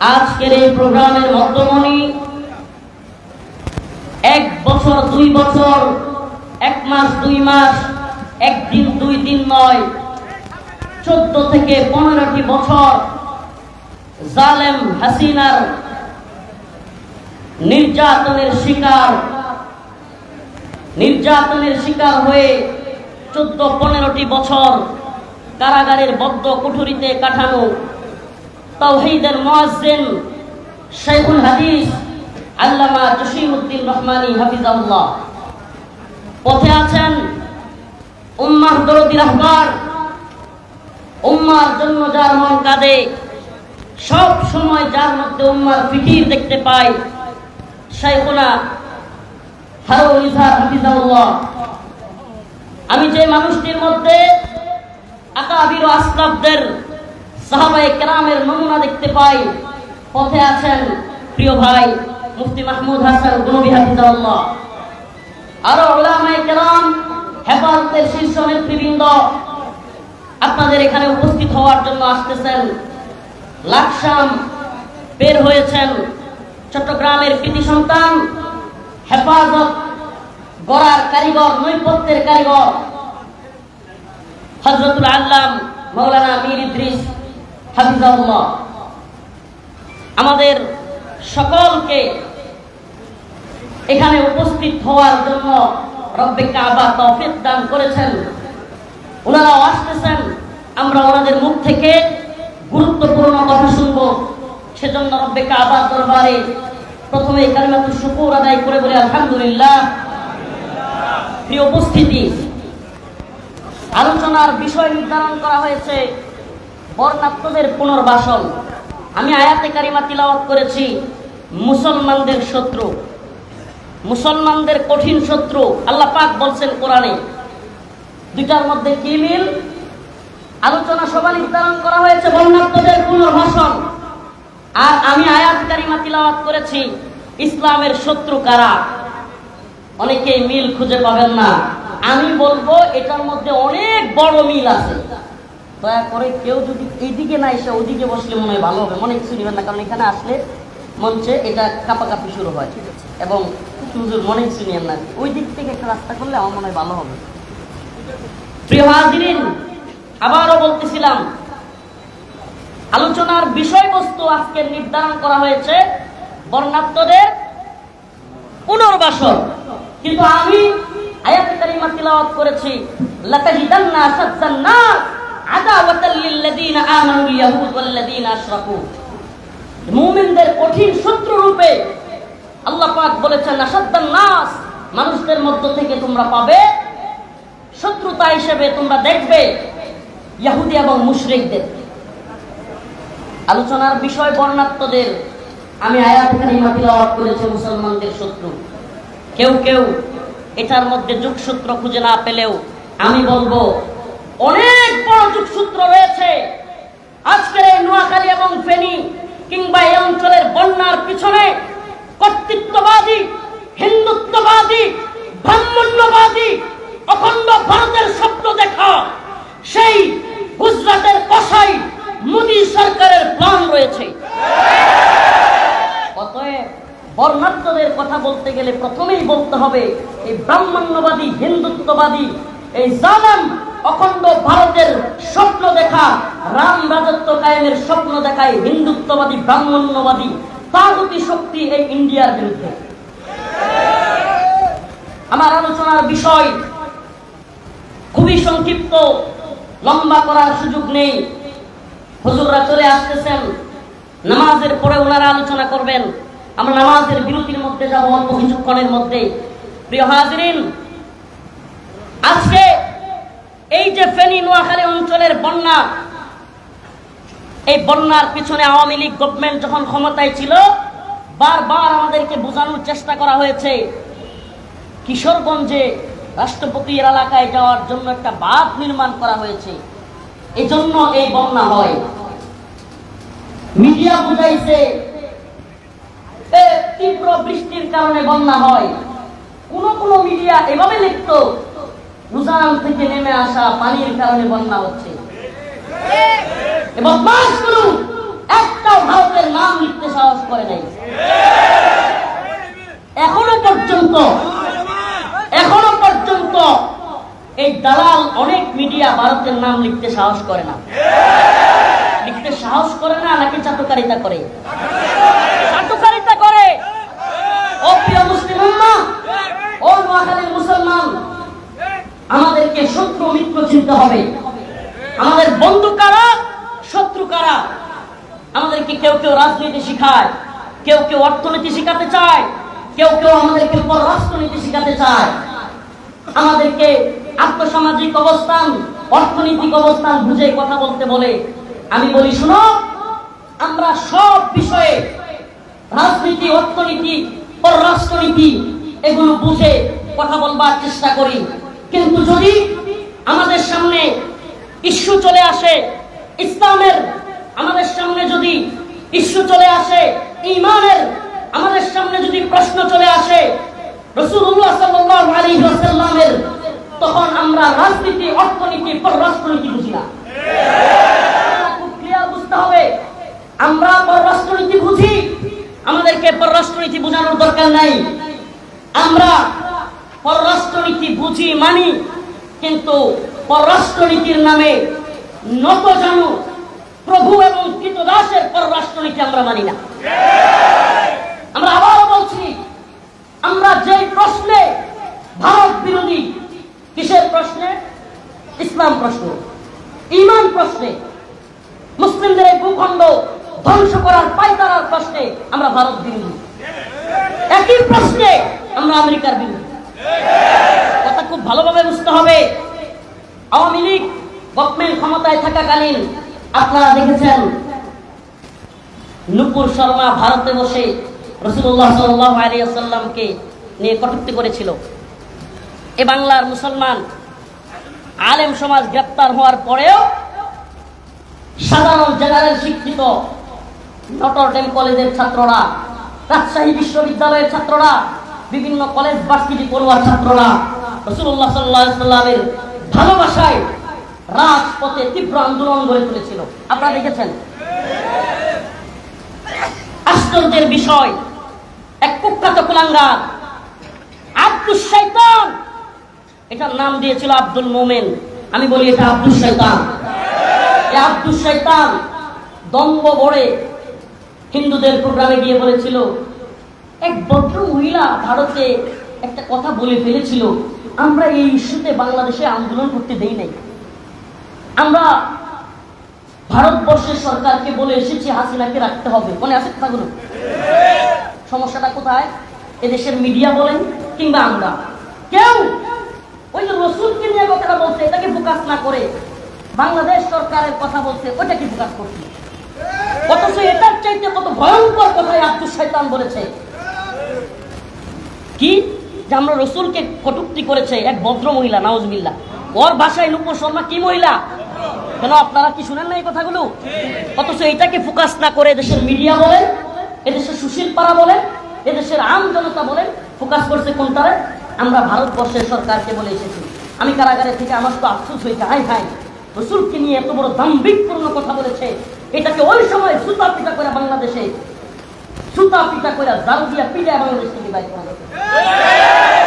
আজকের এই প্রোগ্রামের মধ্যমণি, এক বছর, দুই বছর, এক মাস, দুই মাস, একদিন, দুই দিন নয়, চোদ্দ থেকে পনেরোটি বছর জালেম হাসিনার নির্যাতনের শিকার নির্যাতনের শিকার হয়ে চোদ্দ, পনেরোটি বছর কারাগারের বদ্ধ কুঠুরিতে কাটানো তাওহীদের মুয়াজ্জিন শাইখুল হাদিস আল্লামা জসিমউদ্দিন রহমানী হাফিজাল্লাহ পথে আছেন উম্মাহ দরদি রাহবার। উম্মার জন্য যার মন কাঁদে। সব সময় যার মধ্যে উম্মার ফিকির দেখতে পাই শাইখুনা হারুল আমি যে মানুষটির মধ্যে আকাবির আসলাফদের নমুনা দেখতে পাই। পথে আছেন প্রিয় ভাই আরও হেফাজতের আপনাদের এখানে উপস্থিত হওয়ার জন্য আসতেছেন। লাকসাম বের হয়েছেন, চট্টগ্রামের কৃতি সন্তান, হেফাজত গড়ার কারিগর, নৈপথ্যের কারিগর। হজরতুল আল্লাম মৌলানা মীর ইদ্রিস হাফিজাউল্লাহ আমাদের সকলকে এখানে উপস্থিত হওয়ার জন্য রব্বে কাবা তৌফিক দান করেছেন। ওনারাও আসতেছেন, আমরা ওনাদের মুখ থেকে গুরুত্বপূর্ণ কথা শুনব। সেজন্য রব্বে কাবার দরবারে প্রথমে কালিমাতুল শুকুর আদায় করে বলে, আলহামদুলিল্লাহ। উপস্থিতি, আলোচনার বিষয় নির্ধারণ করা হয়েছে। বর্ণাত্মদের পুনর্বাসন। আমি আয়াতে কারিমা তিলাওয়াত করেছি, মুসলমানদের শত্রু। মুসলমানদের কঠিন শত্রু, আল্লাহ পাক বলছেন কোরআনে। দুইটার মধ্যে কি মিল? আলোচনা সভা নির্ধারণ করা হয়েছে বর্ণাত্মদের পুনর্বাসন। আর আমি আয়াত কারিমা তিলাওয়াত করেছি, ইসলামের শত্রু কারা? অনেকেই মিল খুঁজে পাবেন না। আমি বলব এটার মধ্যে অনেক বড় মিল আছে। দয়া করে কেউ যদি এইদিকে না এসে ওদিকে বসলে মনে হয় ভালো হবে। মনে কিছু নেবেন না কারণ এখানে আসলে মঞ্চে এটা কাপাকাপি শুরু হয়। এবং মনে কিছু না। ওই দিক থেকে একটা রাস্তা করলে আমার মনে হয় ভালো হবে। প্রিয় হাজিরিন আবারও বলতেছিলাম আলোচনার বিষয়বস্তু আজকে নির্ধারণ করা হয়েছে বর্ণাত্মদের পুনর্বাসন। কিন্তু আমি আয়াত কারিমা তিলাওয়াত করেছি লাতাজিদান্না আশাদ্দান নাস ইয়াহুদ মুমিনদের কঠিন রূপে মানুষদের মধ্য থেকে তোমরা পাবে। শত্রুতা হিসেবে তোমরা দেখবে ইহুদি এবং মুশরিকদের। আলোচনার বিষয় বর্ণাত্মদের। আমি আয়াত করেছি, মুসলমানদের শত্রু। কেউ কেউ এটার মধ্যে যোগসূত্র খুঁজে না পেলেও আমি বলব অনেক বড় যোগসূত্র রয়েছে। আজকের এই নোয়াখালী এবং ফেনী কিংবা এই অঞ্চলের বন্যার পিছনে কর্তৃত্ববাদী, হিন্দুত্ববাদী, ব্রাহ্মণ্যবাদী, অখণ্ড ভারতের স্বপ্ন দেখা। সেই গুজরাটের কসাই মোদী সরকারের প্ল্যান রয়েছে। বর্ণাত্মদের কথা বলতে গেলে প্রথমেই বলতে হবে, এই ব্রাহ্মণ্যবাদী, হিন্দুত্ববাদী, এই জালাম অখণ্ড ভারতের স্বপ্ন দেখা, রাম রাজত্ব কায়েমের স্বপ্ন দেখায় হিন্দুত্ববাদী, ব্রাহ্মণ্যবাদী, তাগতি শক্তি এই ইন্ডিয়ার বিরুদ্ধে। আমার আলোচনার বিষয় খুবই সংক্ষিপ্ত, লম্বা করার সুযোগ নেই। হুজুররা চলে আসতেছেন, নামাজের পরে ওনারা আলোচনা করবেন। আমরা নামাজের বিরতির মধ্যে যাব, অল্প কিছুক্ষণের মধ্যে। প্রিয় হাজরিন, আজকে এই যে ফেনী নোয়াখালী অঞ্চলের বন্যা, এই বন্যার পিছনে আওয়ামী লীগ গভর্নমেন্ট যখন ক্ষমতায় ছিল, বারবার আমাদেরকে বোঝানোর চেষ্টা করা হয়েছে, কিশোরগঞ্জে রাষ্ট্রপতির এলাকায় যাওয়ার জন্য একটা বাঁধ নির্মাণ করা হয়েছে। এই জন্য এই বন্যা হয়। মিডিয়া বুঝাইছে তীব্র বৃষ্টির কারণে বন্যা হয়। কোন কোন মিডিয়া এভাবে লিখতো উজান থেকে নেমে আসা পানির কারণে বন্যা হচ্ছে। ভারতের নাম লিখতে সাহস করে নাই। এখনও পর্যন্ত এখনও পর্যন্ত এই দালাল অনেক মিডিয়া ভারতের নাম লিখতে সাহস করে না। লিখতে সাহস করে না, নাকি চাটুকারিতা করে? চাটুকারিতা করে। মুসলিম মুসলমান আমাদেরকে শত্রু মিত্র চিনতে হবে। আমাদের বন্ধু কারা? শত্রু কারা? আমাদেরকে কেউ কেউ রাজনীতি শিখায়, কেউ কেউ অর্থনীতি শিখাতে চায়, কেউ কেউ আমাদেরকে পররাষ্ট্রনীতি শিখাতে চায়। আমাদেরকে আত্মসামাজিক অবস্থান, অর্থনৈতিক অবস্থান বুঝে কথা বলতে বলে। আমি বলি, শুনো, আমরা সব বিষয়ে রাজনীতি, অর্থনীতি, পররাষ্ট্রনীতি, এগুলো বুঝে কথা বলবার চেষ্টা করি। কিন্তু যদি আমাদের সামনে ইস্যু চলে আসে, ইসলামের আমাদের সামনে যদি ইস্যু চলে আসে, ইমানের আমাদের সামনে যদি প্রশ্ন চলে আসে রসুল্লাহ আলাইহি ওয়াসাল্লামের, তখন আমরা রাজনীতি, অর্থনীতি, পররাষ্ট্রনীতি বুঝি না। বুঝতে হবে, আমরা পররাষ্ট্রনীতি বুঝি, আমাদেরকে পররাষ্ট্রনীতি বোঝানোর দরকার নাই। আমরা পররাষ্ট্রনীতি বুঝি মানি, কিন্তু পররাষ্ট্রনীতির নামে নত জানু, প্রভু এবং কৃতদাসের পররাষ্ট্রনীতি আমরা মানি না। আমরা আবারও বলছি, আমরা যে প্রশ্নে ভারত বিরোধী, কিসের প্রশ্নে? ইসলাম প্রশ্ন, ইমান প্রশ্নে, মুসলিমদের এই ভূখণ্ড ধ্বংস করার পাইতারার প্রশ্নে আমরা ভারত বিরোধী। একই প্রশ্নে আমরা আমেরিকার বিরোধী। কথা খুব ভালোভাবে বুঝতে হবে। আওয়ামী লীগ গভর্নমেন্ট ক্ষমতায় থাকাকালীন আপনারা দেখেছেন নুপুর শর্মা ভারতে বসে রসুল্লাহ সাল্লাহ আলিয়াল্লামকে নিয়ে কটূক্তি করেছিল। এ বাংলার মুসলমান আলেম সমাজ গ্রেপ্তার হওয়ার পরেও সাধারণ জেনারেল শিক্ষিত নটর নটরডেম কলেজের ছাত্ররা, রাজশাহী বিশ্ববিদ্যালয়ের ছাত্ররা বিভিন্ন কলেজ ভার্সিটি পড়ুয়ার ছাত্ররা রসুল্লাহ সাল্লাহ সাল্লামের ভালোবাসায় রাজপথে তীব্র আন্দোলন গড়ে তুলেছিল। আপনারা দেখেছেন? আশ্চর্যের বিষয়, এক কুখ্যাত কুলাঙ্গার আব্দুল শৈতান, এটার নাম দিয়েছিল আব্দুল মোমেন। আমি বলি এটা আব্দুল শৈতান। আব্দুল শৈতান দম্ব ভরে হিন্দুদের প্রোগ্রামে গিয়ে বলেছিল এক ভদ্র মহিলা ভারতে একটা কথা বলে ফেলেছিল, আমরা এই ইস্যুতে বাংলাদেশে আন্দোলন করতে দেই নাই। আমরা ভারতবর্ষের সরকারকে বলে এসেছি, হাসিনাকে রাখতে হবে। মনে আছে কথাগুলো? সমস্যাটা কোথায়? এদেশের মিডিয়া বলেন কিংবা আমরা। কেউ ওই যে রসুলকে নিয়ে কথাটা বলছে, এটাকে ফোকাস না করে বাংলাদেশ সরকারের কথা বলছে, ওইটাকে ফোকাস করছে। অথচ এটার চাইতে কত ভয়ঙ্কর কথাই আব্দুল শৈতান বলেছে। যে আমরা রসুলকে কটুক্তি করেছে এক ভদ্র মহিলা নাউজবিল্লা ওর ভাষায় নুপুর শর্মা কি মহিলা? কেন আপনারা কি শুনেন না এই কথাগুলো? অথচ এটাকে ফোকাস না করে দেশের মিডিয়া বলেন, এদেশের সুশীল পাড়া বলেন, এদেশের আম জনতা বলেন ফোকাস করছে কোনটারে আমরা ভারতবর্ষের সরকারকে বলে এসেছি। আমি কারাগারে থেকে আমার তো আফসোস হয়েছে হাই হাই রসুলকে নিয়ে এত বড় দাম্ভিকপূর্ণ কথা বলেছে। এটাকে ওই সময় সুতা পিটা করে বাংলাদেশে, সুতা পিটা করে দারু দিয়া পিটা বাংলাদেশ থেকে বাইর করা Yeah!